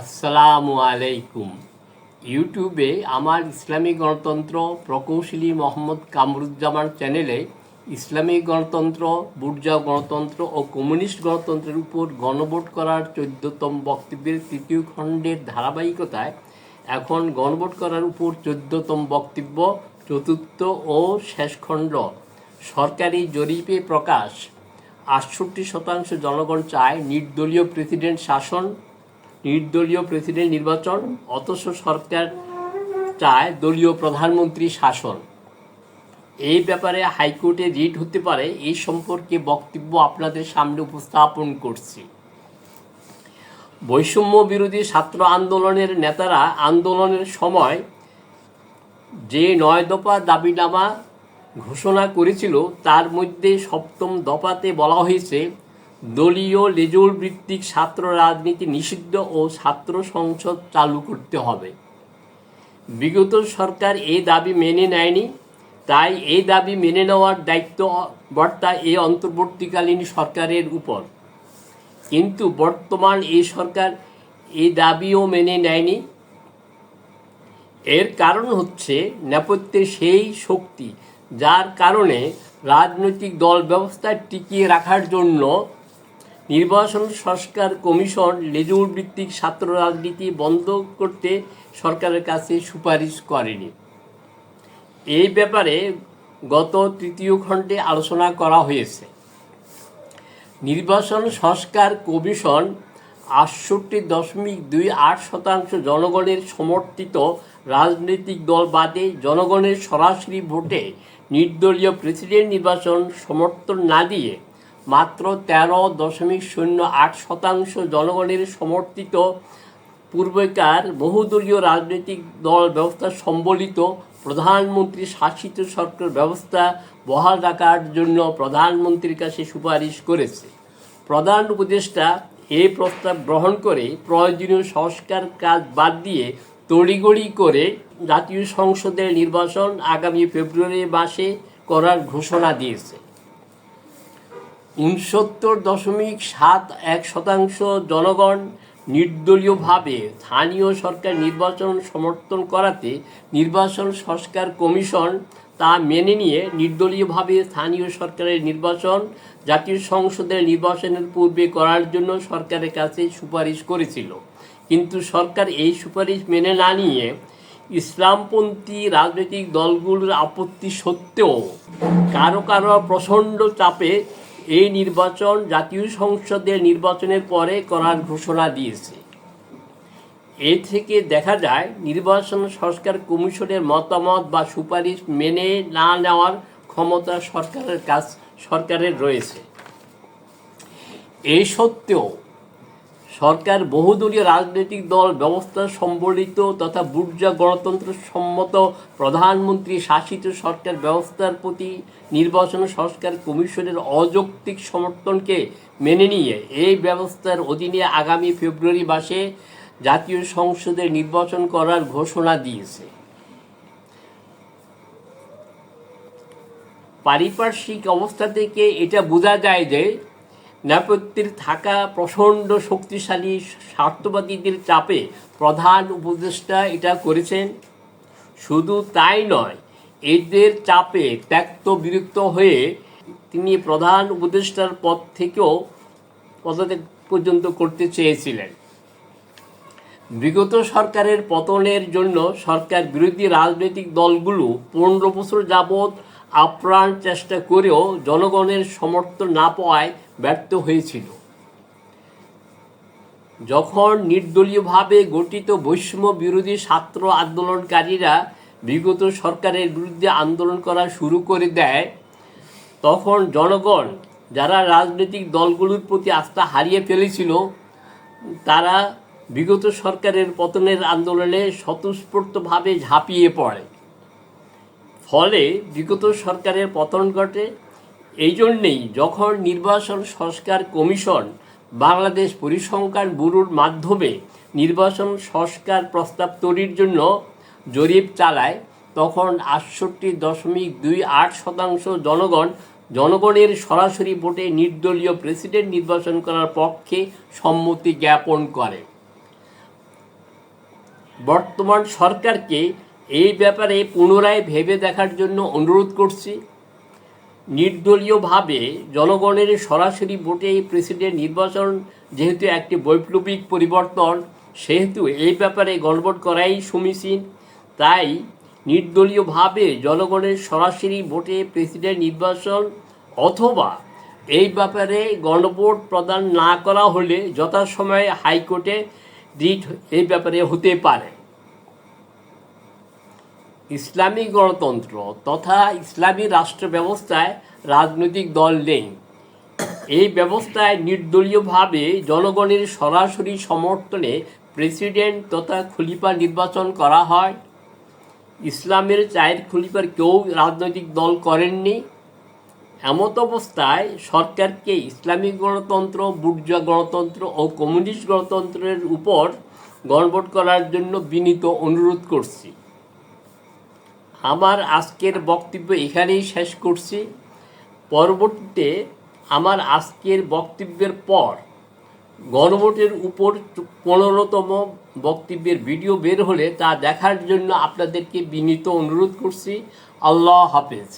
আসসালামু আলাইকুম। ইউটিউবে আমার ইসলামী গণতন্ত্র প্রকৌশলী মোহাম্মদ কামরুজ্জামান চ্যানেলে ইসলামী গণতন্ত্র, বুর্জা গণতন্ত্র ও কমিউনিস্ট গণতন্ত্রের উপর গণভোট করার চোদ্দতম বক্তব্যের তৃতীয় খণ্ডের ধারাবাহিকতায় এখন গণভোট করার উপর চোদ্দতম বক্তব্য, চতুর্থ ও শেষ খণ্ড। সরকারি জরিপে প্রকাশ, আটষট্টি শতাংশ জনগণ চায় নির্দলীয় প্রেসিডেন্ট শাসন নির্দলীয় প্রেসিডেন্ট নির্বাচন, অথচ সরকার চায় দলীয় প্রধানমন্ত্রী শাসন। এই ব্যাপারে হাইকোর্টে রিট হতে পারে, এই সম্পর্কে বক্তব্য আপনাদের সামনে উপস্থাপন করছি। বৈষম্য বিরোধী ছাত্র আন্দোলনের নেতারা আন্দোলনের সময় যে নয় দফা দাবিনামা ঘোষণা করেছিল, তার মধ্যে সপ্তম দফাতে বলা হয়েছে দলীয় লেজুল ভিত্তিক ছাত্র রাজনীতি নিষিদ্ধ ও ছাত্র সংসদ চালু করতে হবে। বিগত সরকার এই দাবি মেনে নেয়নি, তাই এই দাবি মেনে নেওয়ার দায়িত্ব বর্তা এই অন্তর্বর্তীকালীন সরকারের উপর। কিন্তু বর্তমান এই সরকার এই দাবিও মেনে নেয়নি। এর কারণ হচ্ছে নেপথ্যে সেই শক্তি, যার কারণে রাজনৈতিক দল ব্যবস্থা টিকিয়ে রাখার জন্য নির্বাচন সংস্কার কমিশন লেজুর ভিত্তিক ছাত্র রাজনীতি বন্ধ করতে সরকারের কাছে সুপারিশ করেনি। এই ব্যাপারে গত তৃতীয় খণ্ডে আলোচনা করা হয়েছে। নির্বাচন সংস্কার কমিশন আটষট্টি দশমিক দুই আট শতাংশ জনগণের সমর্থিত রাজনৈতিক দল বাদে জনগণের সরাসরি ভোটে নির্দলীয় প্রেসিডেন্ট নির্বাচন সমর্থন না দিয়ে মাত্র তেরো দশমিক শূন্য আট শতাংশ জনগণের সমর্থিত পূর্বেকার বহুদলীয় রাজনৈতিক দল ব্যবস্থা সম্বলিত প্রধানমন্ত্রী শাসিত সরকার ব্যবস্থা বহাল রাখার জন্য প্রধানমন্ত্রীর কাছে সুপারিশ করেছে। প্রধান উপদেষ্টা এই প্রস্তাব গ্রহণ করে প্রয়োজনীয় সংস্কার কাজ বাদ দিয়ে তড়িগড়ি করে জাতীয় সংসদের নির্বাচন আগামী ফেব্রুয়ারি মাসে করার ঘোষণা দিয়েছে। উনসত্তর দশমিক সাত এক শতাংশ জনগণ নির্দলীয়ভাবে স্থানীয় সরকার নির্বাচন সমর্থন করাতে নির্বাচন সংস্কার কমিশন তা মেনে নিয়ে নির্দলীয়ভাবে স্থানীয় সরকারের নির্বাচন, জাতীয় সংসদের নির্বাচনের পূর্বে করার জন্য সরকারের কাছে সুপারিশ করেছিল। কিন্তু সরকার এই সুপারিশ মেনে না নিয়ে ইসলামপন্থী রাজনৈতিক দলগুলোর আপত্তি সত্ত্বেও কারও কারও প্রচণ্ড চাপে এই নির্বাচন জাতীয় সংসদের নির্বাচনের পরে করার ঘোষণা দিয়েছে। এ থেকে দেখা যায়, নির্বাচন সংস্কার কমিশনের মতামত বা সুপারিশ মেনে না নেওয়ার ক্ষমতা সরকারের কাজ সরকারের রয়েছে। এই সত্ত্বেও সরকার বহুদলীয় রাজনৈতিক দল ব্যবস্থা সম্বলিত তথা বুর্জা গণতন্ত্র সম্মত প্রধানমন্ত্রী শাসিত সরকার ব্যবস্থার প্রতি নির্বাচন সংস্কার কমিশনের অযৌক্তিক সমর্থনকে মেনে নিয়ে এই ব্যবস্থার অধীনে আগামী ফেব্রুয়ারি মাসে জাতীয় সংসদের নির্বাচন করার ঘোষণা দিয়েছে। পারিপার্শ্বিক অবস্থা থেকে এটা বোঝা যায় যে নেপথ্যের থাকা প্রচণ্ড শক্তিশালী স্বার্থবাদীদের চাপে প্রধান উপদেষ্টা এটা করেছেন। শুধু তাই নয়, এদের চাপে ত্যক্ত বিরক্ত হয়ে তিনি প্রধান উপদেষ্টার পদ থেকেও পদত্যাগ পর্যন্ত করতে চেয়েছিলেন। বিগত সরকারের পতনের জন্য সরকার বিরোধী রাজনৈতিক দলগুলো পনেরো বছর যাবৎ আপ্রাণ চেষ্টা করেও জনগণের সমর্থন না পাওয়ায় ব্যর্থ হয়েছিল। যখন নির্দলীয়ভাবে গঠিত বৈষম্য বিরোধী ছাত্র আন্দোলনকারীরা বিগত সরকারের বিরুদ্ধে আন্দোলন করা শুরু করে দেয়, তখন জনগণ, যারা রাজনৈতিক দলগুলোর প্রতি আস্থা হারিয়ে ফেলেছিল, তারা বিগত সরকারের পতনের আন্দোলনে স্বতঃস্ফূর্তভাবে ঝাঁপিয়ে পড়ে। ফলে বিগত সরকারের পতন ঘটে। এই জন্যেই যখন নির্বাচন সংস্কার কমিশন বাংলাদেশ পরিসংখ্যান ব্যুরোর মাধ্যমে নির্বাচন সংস্কার প্রস্তাব তৈরির জন্য জরিপ চালায়, তখন আটষট্টি দশমিক দুই আট শতাংশ জনগণ জনগণের সরাসরি ভোটে নির্দলীয় প্রেসিডেন্ট নির্বাচন করার পক্ষে সম্মতি জ্ঞাপন করে। বর্তমান সরকারকে এই ব্যাপারে পুনরায় ভেবে দেখার জন্য অনুরোধ করছি। নির্দলীয়ভাবে জনগণের সরাসরি ভোটে প্রেসিডেন্ট নির্বাচন যেহেতু একটি বৈপ্লবিক পরিবর্তন, সেহেতু এই ব্যাপারে গণভোট করাই সমীচীন তাই নির্দলীয়ভাবে জনগণের সরাসরি ভোটে প্রেসিডেন্ট নির্বাচন অথবা এই ব্যাপারে গণভোট প্রদান না করা হলে যথাসময়ে হাইকোর্টে রিট এই ব্যাপারে হতে পারে। ইসলামী গণতন্ত্র তথা ইসলামী রাষ্ট্র ব্যবস্থায় রাজনৈতিক দল নেই। এই ব্যবস্থায় নির্দলীয়ভাবে জনগণের সরাসরি সমর্থনে প্রেসিডেন্ট তথা খলিফা নির্বাচন করা হয়। ইসলামের চায়ের খলিফার কেউ রাজনৈতিক দল করেননি। এমত অবস্থায় সরকারকে ইসলামী গণতন্ত্র বুর্জা গণতন্ত্র ও কমিউনিস্ট গণতন্ত্রের উপর গণভোট করার জন্য বিনীত অনুরোধ করছি। আমার আজকের বক্তব্য এখানেই শেষ করছি। পরবর্তীতে আমার আজকের বক্তব্যের পর গণভোটের উপর পনেরোতম বক্তব্যের ভিডিও বের হলে তা দেখার জন্য আপনাদেরকে বিনীত অনুরোধ করছি। আল্লাহ হাফেজ।